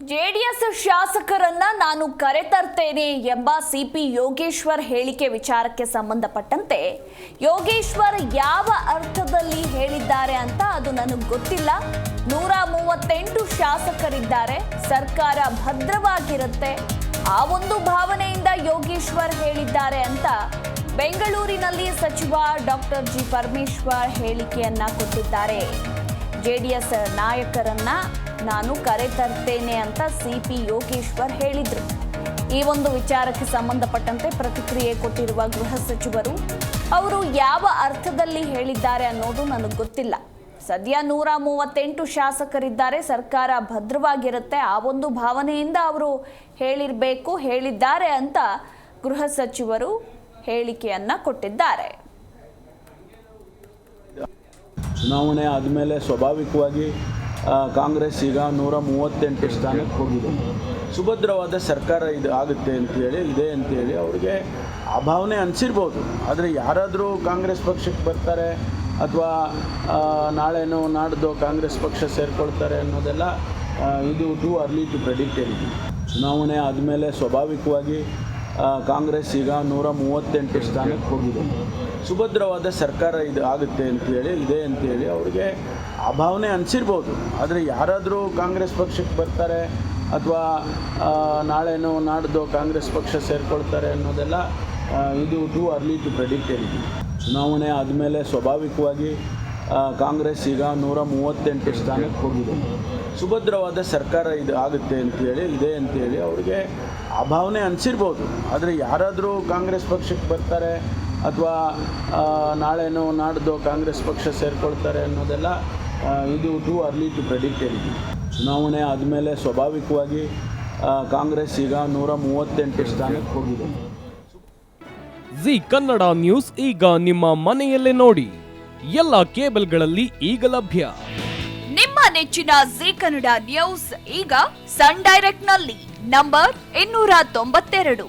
JDS ಶಾಸಕರನ್ನ ನಾನು ಕರೆತರ್ತೇನೆ ಎಂಬ ಸಿಪಿ ಯೋಗೇಶ್ವರ್ ಹೇಳಿಕೆ ವಿಚಾರಕ್ಕೆ ಸಂಬಂಧಪಟ್ಟಂತೆ ಯೋಗೇಶ್ವರ್ ಯಾವ ಅರ್ಥದಲ್ಲಿ ಹೇಳಿದ್ದಾರೆ ಅಂತ ಅದು ನನಗೆ ಗೊತ್ತಿಲ್ಲ. ನೂರ ಮೂವತ್ತೆಂಟು ಶಾಸಕರಿದ್ದಾರೆ. ಸರ್ಕಾರ ಭದ್ರವಾಗಿರುತ್ತೆ. ಆ ಒಂದು ಭಾವನೆಯಿಂದ ಯೋಗೇಶ್ವರ್ ಹೇಳಿದ್ದಾರೆ ಅಂತ ಬೆಂಗಳೂರಿನಲ್ಲಿ ಸಚಿವ ಡಾಕ್ಟರ್ ಜಿ ಪರಮೇಶ್ವರ್ ಹೇಳಿಕೆಯನ್ನ ಕೊಟ್ಟಿದ್ದಾರೆ. ಜೆಡಿಎಸ್ ನಾಯಕರನ್ನ ನಾನು ಕರೆ ತರ್ತೇನೆ ಅಂತ ಸಿಪಿ ಯೋಗೇಶ್ವರ್ ಹೇಳಿದರು. ಈ ಒಂದು ವಿಚಾರಕ್ಕೆ ಸಂಬಂಧಪಟ್ಟಂತೆ ಪ್ರತಿಕ್ರಿಯೆ ಕೊಟ್ಟಿರುವ ಗೃಹ ಸಚಿವರು, ಅವರು ಯಾವ ಅರ್ಥದಲ್ಲಿ ಹೇಳಿದ್ದಾರೆ ಅನ್ನೋದು ನನಗೆ ಗೊತ್ತಿಲ್ಲ. ಸದ್ಯ ನೂರ ಮೂವತ್ತೆಂಟು ಶಾಸಕರಿದ್ದಾರೆ, ಸರ್ಕಾರ ಭದ್ರವಾಗಿರುತ್ತೆ, ಆ ಒಂದು ಭಾವನೆಯಿಂದ ಅವರು ಹೇಳಿರಬೇಕು, ಹೇಳಿದ್ದಾರೆ ಅಂತ ಗೃಹ ಸಚಿವರು ಹೇಳಿಕೆಯನ್ನು ಕೊಟ್ಟಿದ್ದಾರೆ. ಚುನಾವಣೆ ಆದಮೇಲೆ ಸ್ವಾಭಾವಿಕವಾಗಿ ಕಾಂಗ್ರೆಸ್ ಈಗ ನೂರ ಮೂವತ್ತೆಂಟು ಸ್ಥಾನಕ್ಕೆ ಹೋಗಿದೆ. ಸುಭದ್ರವಾದ ಸರ್ಕಾರ ಇದು ಆಗುತ್ತೆ ಅಂತೇಳಿ ಇದೆ ಅಂತೇಳಿ ಅವ್ರಿಗೆ ಆ ಭಾವನೆ ಅನಿಸಿರ್ಬೋದು. ಆದರೆ ಯಾರಾದರೂ ಕಾಂಗ್ರೆಸ್ ಪಕ್ಷಕ್ಕೆ ಬರ್ತಾರೆ ಅಥವಾ ನಾಳೆನೋ ನಾಡ್ದು ಕಾಂಗ್ರೆಸ್ ಪಕ್ಷ ಸೇರ್ಕೊಳ್ತಾರೆ ಅನ್ನೋದೆಲ್ಲ ಇದು ಟು ಅರ್ಲಿ ಟು ಪ್ರೆಡಿಕ್ಟ್ ಹೇಳಿದ್ವಿ ಚುನಾವಣೆ ಆದಮೇಲೆ ಸ್ವಾಭಾವಿಕವಾಗಿ ಕಾಂಗ್ರೆಸ್ ಈಗ ನೂರ ಮೂವತ್ತೆಂಟು ಸ್ಥಾನಕ್ಕೆ ಹೋಗಿದೆ. ಸುಭದ್ರವಾದ ಸರ್ಕಾರ ಇದು ಆಗುತ್ತೆ ಅಂತೇಳಿ ಇದೆ ಅಂತೇಳಿ ಅವ್ರಿಗೆ ಭಾವನೆ ಅನಿಸಿರ್ಬೋದು. ಆದರೆ ಯಾರಾದರೂ ಕಾಂಗ್ರೆಸ್ ಪಕ್ಷಕ್ಕೆ ಬರ್ತಾರೆ ಅಥವಾ ನಾಳೆನೋ ನಾಡ್ದು ಕಾಂಗ್ರೆಸ್ ಪಕ್ಷ ಸೇರ್ಕೊಳ್ತಾರೆ ಅನ್ನೋದೆಲ್ಲ ಇದು ಟು ಅರ್ಲಿ ಟು ಪ್ರೆಡಿಕ್ಟ್ ಹೇಳಿದ್ವಿ ಚುನಾವಣೆ ಆದಮೇಲೆ ಸ್ವಾಭಾವಿಕವಾಗಿ ಕಾಂಗ್ರೆಸ್ ಈಗ ನೂರ ಮೂವತ್ತೆಂಟು ಸ್ಥಾನಕ್ಕೆ ಹೋಗಿದೆ. ಸುಭದ್ರವಾದ ಸರ್ಕಾರ ಇದು ಆಗುತ್ತೆ ಅಂತೇಳಿ ಇದೆ ಅಂತೇಳಿ ಅವ್ರಿಗೆ ಭಾವನೆ ಅನಿಸಿರ್ಬೋದು. ಆದರೆ ಯಾರಾದರೂ ಕಾಂಗ್ರೆಸ್ ಪಕ್ಷಕ್ಕೆ ಬರ್ತಾರೆ ಅಥವಾ ನಾಳೆನೋ ನಾಡ್ದು ಕಾಂಗ್ರೆಸ್ ಪಕ್ಷ ಸೇರ್ಕೊಳ್ತಾರೆ ಅನ್ನೋದೆಲ್ಲ ಇದು ಟು ಅರ್ಲಿ ಟು ಪ್ರೆಡಿಕ್ಟ್ ಹೇಳಿದ್ವಿ ಚುನಾವಣೆ ಆದಮೇಲೆ ಸ್ವಾಭಾವಿಕವಾಗಿ ಕಾಂಗ್ರೆಸ್ ಈಗ ನೂರ ಮೂವತ್ತೆಂಟು ಸ್ಥಾನಕ್ಕೆ ಹೋಗಿದೆ. ಜಿ ಕನ್ನಡ ನ್ಯೂಸ್ ಈಗ ನಿಮ್ಮ ಮನೆಯಲ್ಲೇ ನೋಡಿ. ಎಲ್ಲ ಕೇಬಲ್ಗಳಲ್ಲಿ ಈಗ ಲಭ್ಯ. ನಿಮ್ಮ ನೆಚ್ಚಿನ ಜಿ ಕನ್ನಡ ನ್ಯೂಸ್ ಈಗ ಸನ್ ಡೈರೆಕ್ಟ್ನಲ್ಲಿ ನಂಬರ್ ಇನ್ನೂರ ತೊಂಬತ್ತೆರಡು.